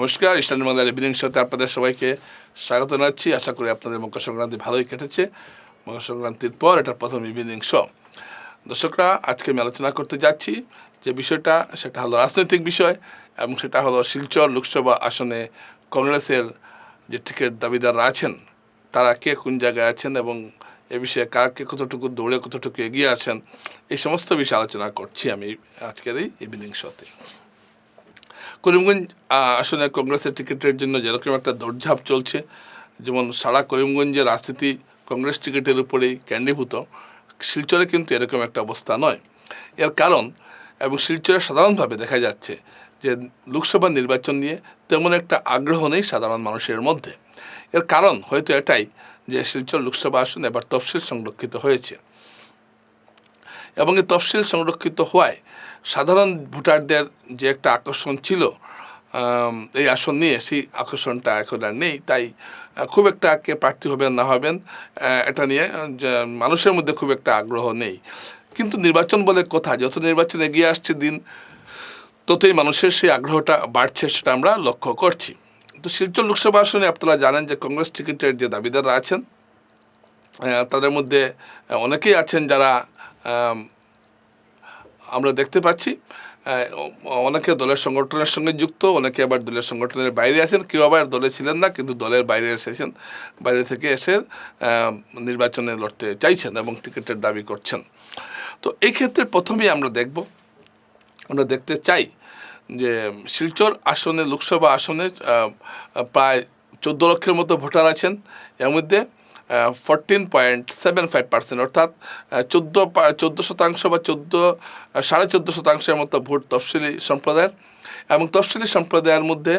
নমস্কার, ইস্টার্ন বাংলার ইভিনিং শোতে আপনাদের সবাইকে স্বাগত জানাচ্ছি। আশা করি আপনাদের মকর সংক্রান্তি ভালোই কেটেছে। মকর সংক্রান্তির পর এটা প্রথম ইভিনিং শো দর্শকরা, আজকে আমি আলোচনা করতে যাচ্ছি যে বিষয়টা, সেটা হলো রাজনৈতিক বিষয় এবং সেটা হলো শিলচর লোকসভা আসনে কংগ্রেসের যে টিকিট দাবিদাররা আছেন, তারা কে কোন জায়গায় আছেন এবং এ বিষয়ে কারা কে কতটুকু দৌড়ে কতটুকু এগিয়ে আছেন, এই সমস্ত বিষয়ে আলোচনা করছি আমি আজকের এই ইভিনিং শোতে করিমগঞ্জ আসলে কংগ্রেসের টিকিটের জন্য যেরকম একটা দৌড়ঝাঁপ চলছে, যেমন সারা করিমগঞ্জের রাজনীতি কংগ্রেস টিকিটের উপরেই ক্যান্ডিভূত শিলচরে কিন্তু এরকম একটা অবস্থা নয়। এর কারণ, এবং শিলচরে সাধারণভাবে দেখা যাচ্ছে যে লোকসভা নির্বাচন নিয়ে তেমন একটা আগ্রহ নেই সাধারণ মানুষের মধ্যে। এর কারণ হয়তো এটাই যে শিলচর লোকসভা আসন এবার তফসিল সংরক্ষিত হয়েছে। এবং এই তফসিল সংরক্ষিত হওয়ায় সাধারণ ভোটারদের যে একটা আকর্ষণ ছিল এই আসন নিয়ে সেই আকর্ষণটা এখন আর নেই। তাই খুব একটা কে প্রার্থী হবেন, না হবেন এটা নিয়ে মানুষের মধ্যে খুব একটা আগ্রহ নেই। কিন্তু নির্বাচন বলে কথা, যত নির্বাচন এগিয়ে আসছে দিন, ততই মানুষের সেই আগ্রহটা বাড়ছে, সেটা আমরা লক্ষ্য করছি। তো শিলচর লোকসভা আসনে আপনারা জানেন যে কংগ্রেস টিকিটের যে দাবিদাররা আছেন তাদের মধ্যে অনেকেই আছেন যারা আমরা দেখতে পাচ্ছি অনেকে দলের সংগঠনের সঙ্গে যুক্ত, অনেকে আবার দলের সংগঠনের বাইরে আছেন, কেউ আবার দলে ছিলেন না, কিন্তু দলের বাইরে এসেছেন, বাইরে থেকে এসে নির্বাচনে লড়তে চাইছেন এবং টিকিটের দাবি করছেন। তো এই ক্ষেত্রে প্রথমেই আমরা দেখব, আমরা দেখতে চাই যে শিলচর আসনে, লোকসভা আসনে প্রায় চোদ্দ লক্ষের মতো ভোটার আছেন। এর মধ্যে fourteen point seven five percent অর্থাৎ চোদ্দ চোদ্দ শতাংশ বা চোদ্দ সাড়ে চোদ্দ শতাংশের মতো ভোট তফসিলি সম্প্রদায়ের। এবং তফসিলি সম্প্রদায়ের মধ্যে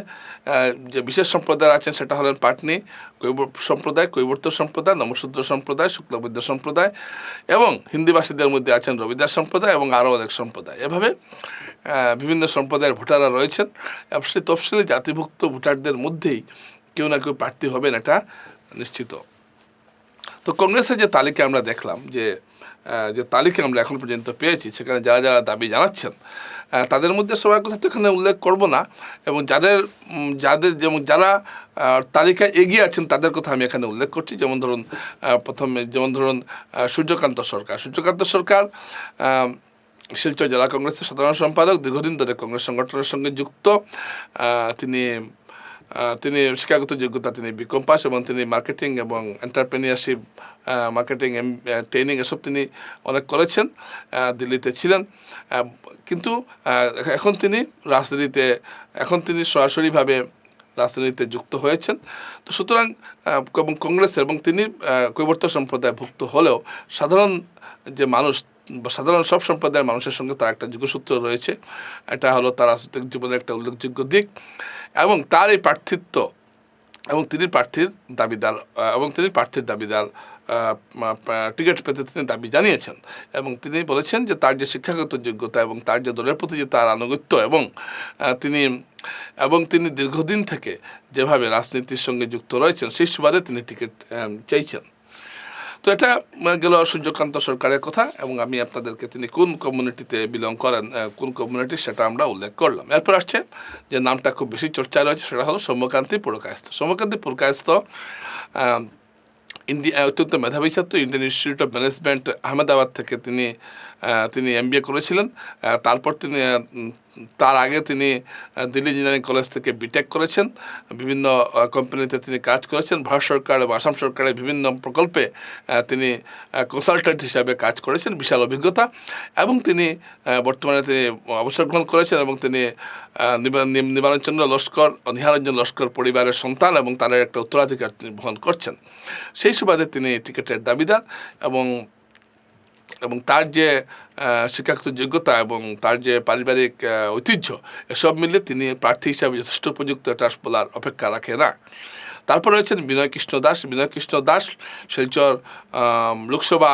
যে বিশেষ সম্প্রদায় আছেন সেটা হলেন পাটনি, কৈব, সম্প্রদায়, কৈবর্ত সম্প্রদায় নমশূদ্র সম্প্রদায়, শুক্লবৈদ্য সম্প্রদায় এবং হিন্দিভাষীদের মধ্যে আছেন রবিদাস সম্প্রদায় এবং আরও অনেক সম্প্রদায়। এভাবে বিভিন্ন সম্প্রদায়ের ভোটাররা রয়েছেন। এবং সেই তফসিলি জাতিভুক্ত ভোটারদের মধ্যেই কেউ না কেউ প্রার্থী হবেন এটা নিশ্চিত। তো কংগ্রেসের যে তালিকা আমরা দেখলাম, যে যে তালিকা আমরা এখন পর্যন্ত পেয়েছি, সেখানে যারা যারা দাবি জানাচ্ছেন তাদের মধ্যে সবার কথা তো এখানে উল্লেখ করব না এবং যাদের যাদের যেমন যারা তালিকায় এগিয়ে আছেন, তাদের কথা আমি এখানে উল্লেখ করছি। যেমন ধরুন প্রথমে, যেমন ধরুন সূর্যকান্ত সরকার। সূর্যকান্ত সরকার শিলচর জেলা কংগ্রেসের সাধারণ সম্পাদক, দীর্ঘদিন ধরে কংগ্রেস সংগঠনের সঙ্গে যুক্ত তিনি তিনি শিক্ষাগত যোগ্যতা, তিনি বিকম পাস এবং তিনি মার্কেটিং এবং এন্টারপ্রেনিয়ারশিপ মার্কেটিং ট্রেনিং এসব তিনি অনেক করেছেন দিল্লিতে ছিলেন। কিন্তু এখন তিনি রাজনীতিতে এখন তিনি সরাসরিভাবে রাজনীতিতে যুক্ত হয়েছেন। তো সুতরাং এবং কংগ্রেস এবং তিনি কৈবর্ত সম্প্রদায় ভুক্ত হলেও সাধারণ যে মানুষ সাধারণ সব সম্প্রদায়ের মানুষের সঙ্গে তার একটা যোগসূত্র রয়েছে। এটা হলো তার রাজনৈতিক জীবনের একটা উল্লেখযোগ্য দিক এবং তার এই প্রার্থিত্ব এবং তিনি প্রার্থীর দাবিদার এবং তিনি প্রার্থীর দাবিদার টিকিট পেতে তিনি দাবি জানিয়েছেন এবং তিনি বলেছেন যে তার যে শিক্ষাগত যোগ্যতা এবং তার যে দলের প্রতি যে তার আনুগত্য এবং তিনি এবং তিনি দীর্ঘদিন থেকে যেভাবে রাজনীতির সঙ্গে যুক্ত রয়েছেন, সেই সুবাদে তিনি টিকিট চাইছেন। তো এটা গেল সূর্যকান্ত সরকারের কথা এবং আমি আপনাদেরকে তিনি কোন কমিউনিটিতে বিলং করেন কোন কমিউনিটি সেটা আমরা উল্লেখ করলাম। এরপর আসছে যে নামটা খুব বেশি চর্চায় রয়েছে সেটা হলো সৌম্যকান্তি পুরকায়স্থ। সৌম্যকান্তি পুরকায়স্থ আহ, ইন্ডিয়া অত্যন্ত মেধাবী ছাত্র Indian Institute of Management Ahmedabad থেকে তিনি তিনি এম করেছিলেন। তারপর তিনি তার আগে তিনি দিল্লি ইঞ্জিনিয়ারিং কলেজ থেকে বিটেক করেছেন। বিভিন্ন কোম্পানিতে তিনি কাজ করেছেন। ভারত সরকার এবং আসাম সরকারের বিভিন্ন প্রকল্পে তিনি কনসালটেন্ট হিসাবে কাজ করেছেন, বিশাল অভিজ্ঞতা। এবং তিনি বর্তমানে তিনি অবসর গ্রহণ করেছেন এবং তিনি নিবারণচন্দ্র লস্কর নিহারঞ্জন লস্কর পরিবারের সন্তান এবং তার একটা উত্তরাধিকার তিনি বহন করছেন। সেই সুবাদে তিনি টিকিটের দাবিদার এবং এবং তার যে শিক্ষাগত যোগ্যতা এবং তার যে পারিবারিক ঐতিহ্য, এসব মিলে তিনি প্রার্থী হিসাবে যথেষ্ট উপযুক্ত এটা বলার অপেক্ষা রাখে না। তারপর রয়েছেন বিনয় কৃষ্ণ দাস। বিনয় কৃষ্ণ দাস শিলচর লোকসভা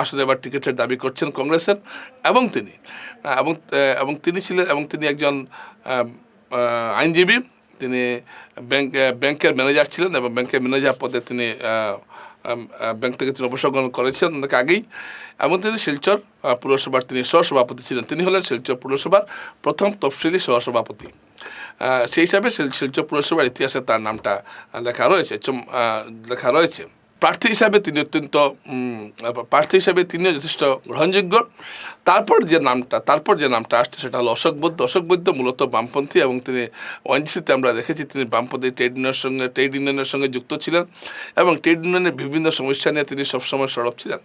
আসলে এবার টিকিটের দাবি করছেন কংগ্রেসের এবং তিনি এবং এবং তিনি ছিলেন, এবং তিনি একজন আইনজীবী। তিনি ব্যাংক ব্যাংকের ম্যানেজার ছিলেন এবং ব্যাংকের ম্যানেজার পদে তিনি ব্যাংক থেকে তিনি অবসর গ্রহণ করেছেন অনেক আগেই। এবং তিনি শিলচর পুরসভার তিনি সহসভাপতি ছিলেন। তিনি হলেন শিলচর পুরসভার প্রথম তফসিলি সহসভাপতি। সেই হিসাবে শিল- শিলচর পুরসভার ইতিহাসে তার নামটা লেখা রয়েছে লেখা রয়েছে। প্রার্থী হিসাবে তিনি অত্যন্ত প্রার্থী হিসাবে তিনিও যথেষ্ট গ্রহণযোগ্য। তারপর যে নামটা, তারপর যে নামটা আসছে সেটা হলো অশোক বৈদ্য। অশোক বৈদ্য মূলত বামপন্থী এবং তিনি ওএনজিসিতে আমরা দেখেছি তিনি বামপন্থী ট্রেড ইউনিয়নের সঙ্গে, ট্রেড ইউনিয়নের সঙ্গে যুক্ত ছিলেন এবং ট্রেড ইউনিয়নের বিভিন্ন সমস্যা নিয়ে তিনি সবসময় সরব ছিলেন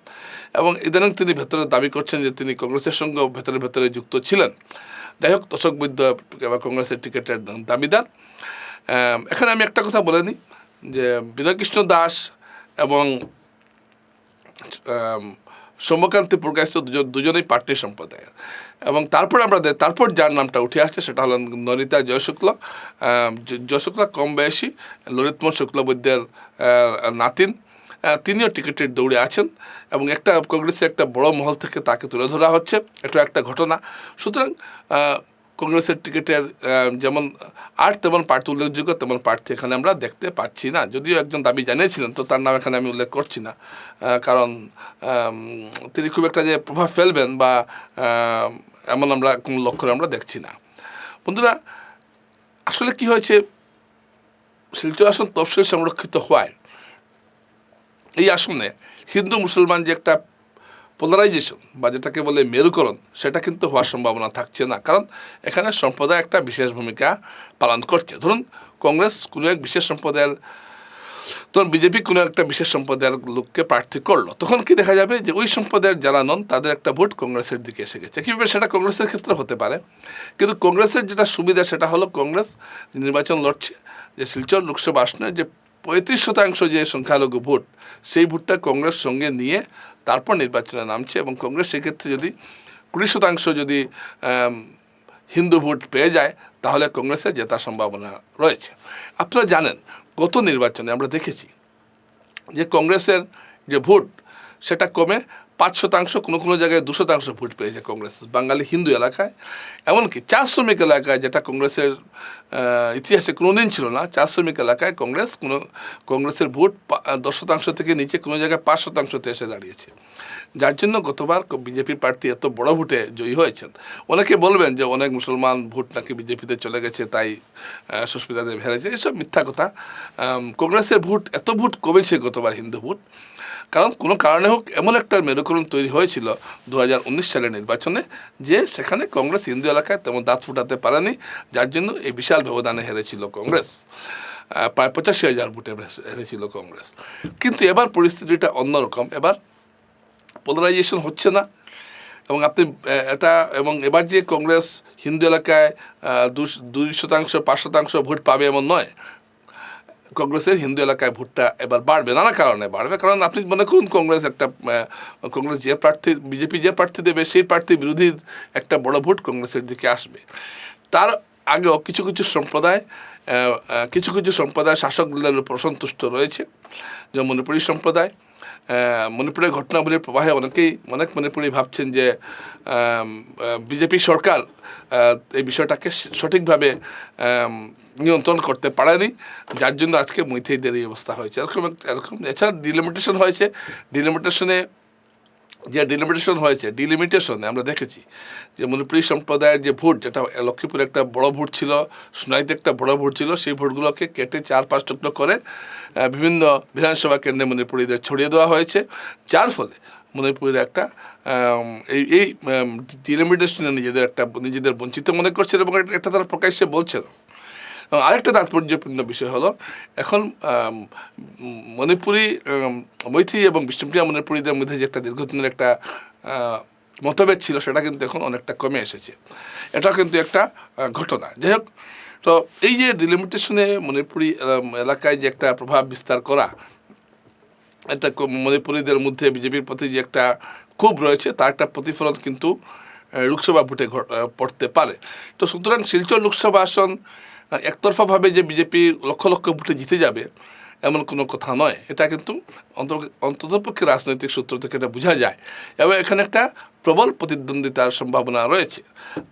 এবং ইদানিং তিনি ভেতরে দাবি করছেন যে তিনি কংগ্রেসের সঙ্গে ভেতরে ভেতরে যুক্ত ছিলেন। যাই হোক, অশোক বৈদ্য এবার কংগ্রেসের টিকিটের দাবিদার। এখানে আমি একটা কথা বলে নিই যে বিনয়কৃষ্ণ দাস এবং সৌম্যকান্তি প্রকাশিত দুজন, দুজনেই পার্টি সম্প্রদায়ের। এবং তারপর আমরা তারপর যার নামটা উঠে আসছে সেটা হলো নরিতা জয়শুক্ল। জয়শুক্লা কম বয়সী, ললিতমোহন শুক্লবৈদ্যের নাতিন। তিনিও টিকিটের দৌড়ে আছেন এবং একটা কংগ্রেসের একটা বড় মহল থেকে তাকে তুলে ধরা হচ্ছে। এটা একটা ঘটনা। সুতরাং কংগ্রেসের টিকিটের যেমন আর তেমন প্রার্থী উল্লেখযোগ্য, তেমন প্রার্থী এখানে আমরা দেখতে পাচ্ছি না। যদিও একজন দাবি জানিয়েছিলেন, তো তার নাম এখানে আমি উল্লেখ করছি না। কারণ তিনি খুব একটা যে প্রভাব ফেলবেন বা এমন আমরা কোনো লক্ষণ আমরা দেখছি না। বন্ধুরা, আসলে কি হয়েছে? শিলচর আসন তফসিল সংরক্ষিত হওয়ায় এই আসনে হিন্দু মুসলমান যে একটা পোলারাইজেশন বা যেটাকে বলে মেরুকরণ, সেটা কিন্তু হওয়ার সম্ভাবনা থাকছে না। কারণ এখানে সম্প্রদায় একটা বিশেষ ভূমিকা পালন করছে। ধরুন, কংগ্রেস কোনো এক বিশেষ সম্প্রদায়ের তখন বিজেপি কোনো একটা বিশেষ সম্প্রদায়ের লোককে প্রার্থী করল, তখন কি দেখা যাবে যে ওই সম্প্রদায়ের যারা নন, তাদের একটা ভোট কংগ্রেসের দিকে এসে গেছে। কীভাবে সেটা কংগ্রেসের ক্ষেত্রে হতে পারে? কিন্তু কংগ্রেসের যেটা সুবিধা, সেটা হলো কংগ্রেস নির্বাচন লড়ছে, যে শিলচর লোকসভা আসনে যে পঁয়ত্রিশ শতাংশ যে সংখ্যালঘু ভোট, সেই ভোটটা কংগ্রেস সঙ্গে নিয়ে তারপর নির্বাচনে নামছে এবং কংগ্রেস সেক্ষেত্রে যদি কুড়ি শতাংশ যদি হিন্দু ভোট পেয়ে যায়, তাহলে কংগ্রেসের জেতার সম্ভাবনা রয়েছে। আপনারা জানেন, গত নির্বাচনে আমরা দেখেছি যে কংগ্রেসের যে ভোট, সেটা কমে পাঁচ শতাংশ, কোনো কোনো জায়গায় দু শতাংশ ভোট পেয়েছে কংগ্রেস। বাঙালি হিন্দু এলাকায়। এমনকি চা শ্রমিক এলাকায় যেটা কংগ্রেসের ইতিহাসে কোনো দিন ছিল না চা শ্রমিক এলাকায় কংগ্রেস কোনো, কংগ্রেসের ভোট দশ শতাংশ থেকে নিচে কোনো জায়গায় পাঁচ শতাংশতে এসে দাঁড়িয়েছে। যার জন্য গতবার বিজেপি প্রার্থী এত বড় ভোটে জয়ী হয়েছেন। অনেকে বলবেন যে অনেক মুসলমান ভোট নাকি বিজেপিতে চলে গেছে, তাই সুস্মিতা দেব হেরেছে। এসব মিথ্যা কথা। কংগ্রেসের ভোট, এত ভোট কমেছে গতবার হিন্দু ভোট। কারণ কোনো কারণে হোক এমন একটা মেরুকরণ তৈরি হয়েছিল দু হাজার উনিশ সালের নির্বাচনে যে সেখানে কংগ্রেস হিন্দু এলাকায় তেমন দাঁত ফুটাতে পারেনি, যার জন্য এই বিশাল ব্যবধানে হেরেছিল কংগ্রেস। প্রায় পঁচাশি হাজার ভোটে হেরেছিল কংগ্রেস। কিন্তু এবার পরিস্থিতিটা অন্যরকম এবার পোলারাইজেশন হচ্ছে না। এবং আপনি এটা, এবং এবার যে কংগ্রেস হিন্দু এলাকায় দুই শতাংশ, পাঁচ শতাংশ ভোট পাবে এমন নয়। কংগ্রেসের হিন্দু এলাকায় ভোটটা এবার বাড়বে। নানা কারণে বাড়বে। কারণ আপনি মনে করুন, কংগ্রেস একটা কংগ্রেস যে প্রার্থী, বিজেপি যে প্রার্থী দেবে, সেই প্রার্থী বিরোধীর একটা বড় ভোট কংগ্রেসের দিকে আসবে। তার আগেও কিছু কিছু সম্প্রদায় কিছু কিছু সম্প্রদায় শাসক দলের উপর অসন্তুষ্ট রয়েছে। যেমন মণিপুরী সম্প্রদায় মণিপুরের ঘটনাবলীর প্রবাহে অনেকেই, অনেক মণিপুরি ভাবছেন যে বিজেপি সরকার এই বিষয়টাকে সঠিকভাবে নিয়ন্ত্রণ করতে পারেনি, যার জন্য আজকে মৈথেইদের এই অবস্থা হয়েছে। এরকম এরকম এছাড়া ডিলিমিটেশন হয়েছে। ডিলিমিটেশনে যে ডিলিমিটেশন হয়েছে ডিলিমিটেশনে আমরা দেখেছি যে মণিপুরী সম্প্রদায়ের যে ভোট, যেটা লক্ষ্মীপুরে একটা বড় ভোট ছিল, সোনাইতে একটা বড় ভোট ছিল, সেই ভোটগুলোকে কেটে চার পাঁচ টুকরো করে বিভিন্ন বিধানসভা কেন্দ্রে মণিপুরীদের ছড়িয়ে দেওয়া হয়েছে। যার ফলে মণিপুরের একটা এই এই ডিলিমিটেশনে নিজেদের একটা, নিজেদের বঞ্চিত মনে করছে এবং এটা- তারা প্রকাশ্যে বলছেন আরেকটা তাৎপর্যপূর্ণ বিষয় হলো, এখন মণিপুরি মৈথি এবং বিষ্ণুপ্রিয়া মণিপুরীদের মধ্যে যে একটা দীর্ঘদিনের একটা মতভেদ ছিল, সেটা কিন্তু এখন অনেকটা কমে এসেছে। এটাও কিন্তু একটা ঘটনা। যাই হোক, তো এই যে ডিলিমিটেশনে মণিপুরি এলাকায় যে একটা প্রভাব বিস্তার করা একটা মণিপুরীদের মধ্যে বিজেপির প্রতি যে একটা ক্ষোভ রয়েছে, তার একটা প্রতিফলন কিন্তু লোকসভা ভোটে পড়তে পারে। তো সুতরাং শিলচর লোকসভা আসন একতরফাভাবে যে বিজেপি লক্ষ লক্ষ ভোটে জিতে যাবে, এমন কোনো কথা নয়। এটা কিন্তু অন্ত- অন্ততপক্ষে রাজনৈতিক সূত্র থেকে এটা বোঝা যায়। এবং এখানে একটা প্রবল প্রতিদ্বন্দ্বিতার সম্ভাবনা রয়েছে।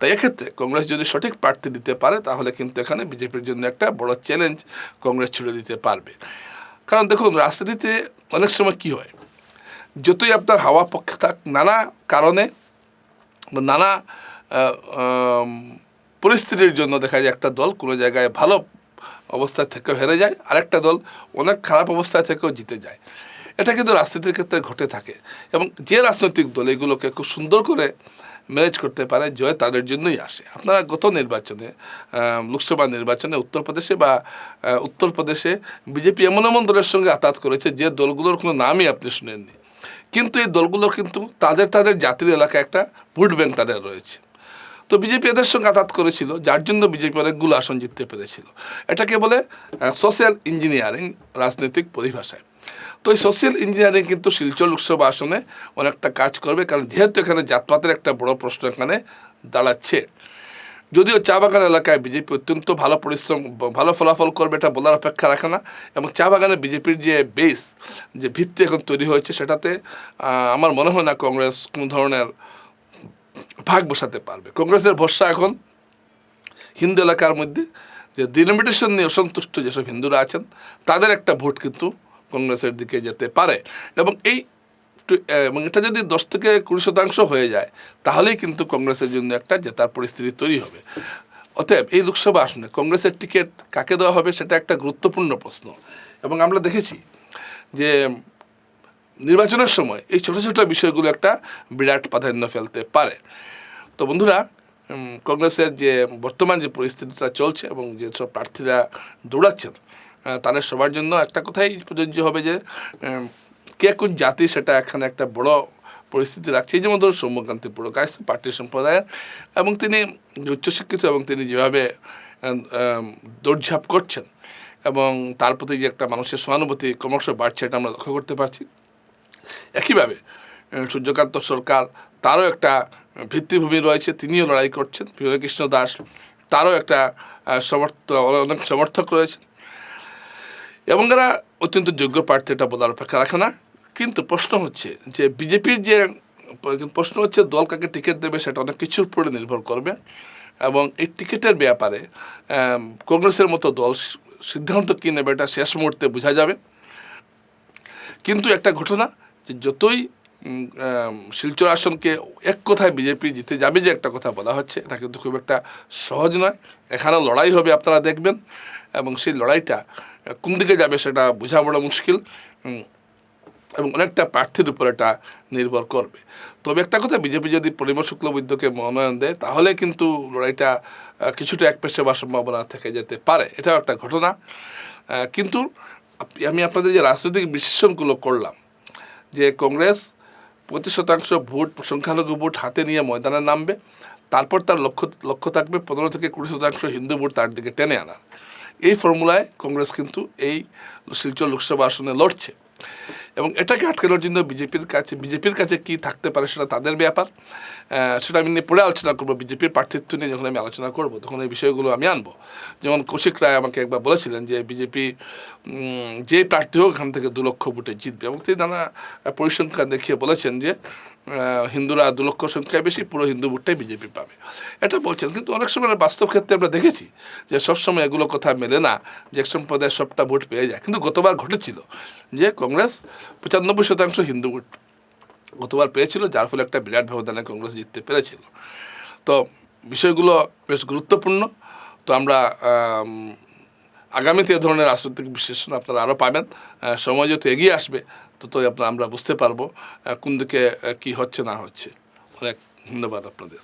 তাই এক্ষেত্রে কংগ্রেস যদি সঠিক প্রার্থী দিতে পারে, তাহলে কিন্তু এখানে বিজেপির জন্য একটা বড় চ্যালেঞ্জ কংগ্রেস ছুড়ে দিতে পারবে। কারণ দেখুন, রাজনীতিতে অনেক সময় কি হয়, যতই আপনার হাওয়া পক্ষে থাক, নানা কারণে নানা পরিস্থিতির জন্য দেখা যায় একটা দল কোনো জায়গায় ভালো অবস্থা থেকেও হেরে যায়, আরেকটা দল অনেক খারাপ অবস্থায় থেকেও জিতে যায়। এটা কিন্তু রাজনীতির ক্ষেত্রে ঘটে থাকে এবং যে রাজনৈতিক দল এগুলোকে খুব সুন্দর করে ম্যানেজ করতে পারে, জয় তাদের জন্যই আসে। আপনারা গত নির্বাচনে লোকসভা নির্বাচনে উত্তরপ্রদেশে বা উত্তরপ্রদেশে বিজেপি এমন এমন দলের সঙ্গে আতাত করেছে যে দলগুলোর কোনো নামই আপনি শুনেননি। কিন্তু এই দলগুলোর কিন্তু তাদের তাদের জাতির এলাকায় একটা ভোট ব্যাংক তাদের রয়েছে। তো বিজেপি এদের সঙ্গে আঘাত করেছিল, যার জন্য বিজেপি অনেকগুলো আসন জিততে পেরেছিল। এটাকে বলে সোশ্যাল ইঞ্জিনিয়ারিং রাজনৈতিক পরিভাষায়। তো এই সোশ্যাল ইঞ্জিনিয়ারিং কিন্তু শিলচর লোকসভা আসনে অনেকটা কাজ করবে, কারণ যেহেতু এখানে জাতপাতের একটা বড় প্রশ্ন এখানে দাঁড়াচ্ছে। যদিও চা বাগান এলাকায় বিজেপি অত্যন্ত ভালো পরিশ্রম, ভালো ফলাফল করবে এটা বলার অপেক্ষা রাখে না। এবং চা বাগানে বিজেপির যে বেস যে ভিত্তি এখন তৈরি হয়েছে, সেটাতে আমার মনে হয় না কংগ্রেস কোনো ধরনের ভাগ বসাতে পারবে। কংগ্রেসের ভরসা এখন হিন্দু এলাকার মধ্যে যে ডিনোমিনেশন নিয়ে অসন্তুষ্ট যেসব হিন্দুরা আছেন, তাদের একটা ভোট কিন্তু কংগ্রেসের দিকে যেতে পারে। এবং এই এবং এটা যদি দশ থেকে কুড়ি শতাংশ হয়ে যায়, তাহলেই কিন্তু কংগ্রেসের জন্য একটা জেতার পরিস্থিতি তৈরি হবে। অতএব এই লোকসভা আসনে কংগ্রেসের টিকিট কাকে দেওয়া হবে, সেটা একটা গুরুত্বপূর্ণ প্রশ্ন। এবং আমরা দেখেছি যে নির্বাচনের সময় এই ছোটো ছোটো বিষয়গুলো একটা বিরাট প্রাধান্য ফেলতে পারে। তো বন্ধুরা কংগ্রেসের যে বর্তমান যে পরিস্থিতিটা চলছে এবং যে সব প্রার্থীরা দৌড়াচ্ছেন তাদের সবার জন্য একটা কথাই প্রযোজ্য হবে যে কে কোন জাতি সেটা এখানে একটা বড় পরিস্থিতি রাখছে। যেমন ধরুন সৌম্যকান্তি পুরকাশ পার্টি সম্প্রদায়ের এবং তিনি উচ্চশিক্ষিত এবং তিনি যেভাবে দৌড়ঝাঁপ করছেন এবং তার প্রতি যে একটা মানুষের সহানুভূতি ক্রমশ বাড়ছে এটা আমরা লক্ষ্য করতে পারছি। একইভাবে সূর্যকান্ত সরকার তারও একটা ভিত্তিভূমি রয়েছে, তিনিও লড়াই করছেন। কৃষ্ণ দাস তারও একটা সমর্থ, অনেক সমর্থক রয়েছে এবং এরা অত্যন্ত যোগ্য প্রার্থী, এটা বলার অপেক্ষা রাখে না। কিন্তু প্রশ্ন হচ্ছে যে বিজেপির যে, প্রশ্ন হচ্ছে দল কাকে টিকিট দেবে সেটা অনেক কিছুর উপরে নির্ভর করবে। এবং এই টিকিটের ব্যাপারে কংগ্রেসের মতো দল সিদ্ধান্ত কী নেবে এটা শেষ মুহূর্তে বোঝা যাবে। কিন্তু একটা ঘটনা যে যতই শিলচর আসনকে এক কথায় বিজেপি জিতে যাবে যে একটা কথা বলা হচ্ছে, এটা কিন্তু খুব একটা সহজ নয়। এখানে লড়াই হবে আপনারা দেখবেন, এবং সেই লড়াইটা কোন দিকে যাবে সেটা বোঝা বড় মুশকিল এবং অনেকটা প্রার্থীর উপর এটা নির্ভর করবে। তবে একটা কথা, বিজেপি যদি পরিমল শুক্লবৈদ্যকে মনোনয়ন দেয়, তাহলে কিন্তু লড়াইটা কিছুটা এক পেশে বা সম্ভাবনা থেকে যেতে পারে, এটাও একটা ঘটনা। কিন্তু আমি আপনাদের যে রাজনৈতিক বিশ্লেষণগুলো করলাম, যে কংগ্রেস পঁচিশ শতাংশ ভোট সংখ্যালঘু ভোট হাতে নিয়ে ময়দানে নামবে। তারপর তার লক্ষ্য লক্ষ্য থাকবে পনেরো থেকে কুড়ি শতাংশ হিন্দু ভোট তার দিকে টেনে আনার। এই ফর্মুলায় কংগ্রেস কিন্তু এই শিলচর লোকসভা আসনে লড়ছে। এবং এটাকে আটকানোর জন্য বিজেপির কাছে বিজেপির কাছে কি থাকতে পারে সেটা তাদের ব্যাপার। সেটা আমি নিয়ে পরে আলোচনা করব, বিজেপির প্রার্থিত্ব নিয়ে যখন আমি আলোচনা করব, তখন এই বিষয়গুলো আমি আনব। যেমন কৌশিক রায় আমাকে একবার বলেছিলেন যে বিজেপি যে প্রার্থী হোক, এখান থেকে দু লক্ষ ভোটে জিতবে। এবং তিনি নানা পরিসংখ্যান দেখিয়ে বলেছেন যে হিন্দুরা দু লক্ষ সংখ্যায় বেশি, পুরো হিন্দু ভোটটাই বিজেপি পাবে। এটা বলছেন, কিন্তু অনেক সময় বাস্তব ক্ষেত্রে আমরা দেখেছি যে সবসময় এগুলো কথা মেলে না, যে এক সম্প্রদায়ের সবটা ভোট পেয়ে যায়। কিন্তু গতবার ঘটেছিল যে কংগ্রেস পঁচানব্বই শতাংশ হিন্দু ভোট গতবার পেয়েছিল, যার ফলে একটা বিরাট ব্যবধানে কংগ্রেস জিততে পেরেছিল। তো বিষয়গুলো বেশ গুরুত্বপূর্ণ। তো আমরা আগামীতে এ ধরনের রাজনৈতিক বিশ্লেষণ আপনারা আরও পাবেন। সময় যত এগিয়ে আসবে ততই আপনার আমরা বুঝতে পারব কোন দিকে কী হচ্ছে না হচ্ছে। অনেক ধন্যবাদ আপনাদের।